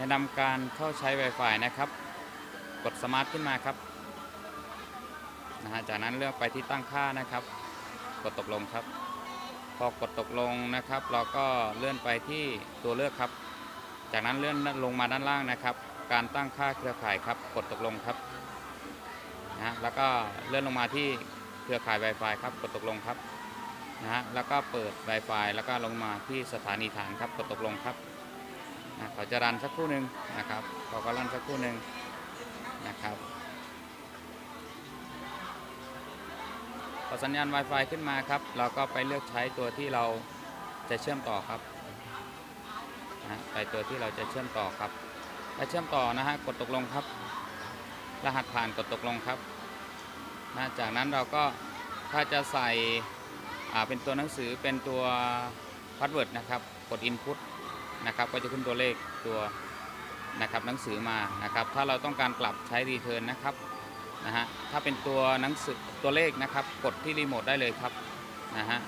แนะนำการเข้าใช้ Wi-Fi นะครับ กดสมาร์ทขึ้นมาครับนะฮะจากนั้นเลือกไปที่ตั้งค่านะครับ กดตกลงครับ พอกดตกลงนะครับ เราก็เลื่อนไปที่ตัวเลือกครับ จากนั้นเลื่อนลงมาด้านล่างนะครับ การตั้งค่าเครือข่ายครับ กดตกลงครับนะฮะแล้วก็เลื่อนลงมาที่เครือข่าย Wi-Fi ครับ กดตกลงครับนะฮะแล้วก็เปิด Wi-Fi แล้วก็ลงมาที่สถานีฐานครับ กดตกลงครับ เขาจะรันสักครู่หนึ่งนะครับเขาก็รันสักครู่หนึ่งนะครับพอสัญญาณ Wi-Fi ขึ้นมาครับ เราก็ไปเลือกใช้ตัวที่เราจะเชื่อมต่อครับนะไปตัวที่เราจะเชื่อมต่อครับถ้าเชื่อมต่อนะฮะกดตกลงครับ รหัสผ่านกดตกลงครับนะจากนั้นเราก็ถ้าจะใส่เป็นตัวหนังสือเป็นตัวพาสเวิร์ดนะครับ กด Input นะครับก็จะขึ้นตัวเลขตัวนะครับหนังสือมานะครับ ถ้าเราต้องการกลับใช้รีเทิร์นนะครับนะฮะถ้าเป็นตัวหนังสือตัวเลขนะครับ กดที่รีโมทได้เลยครับนะฮะ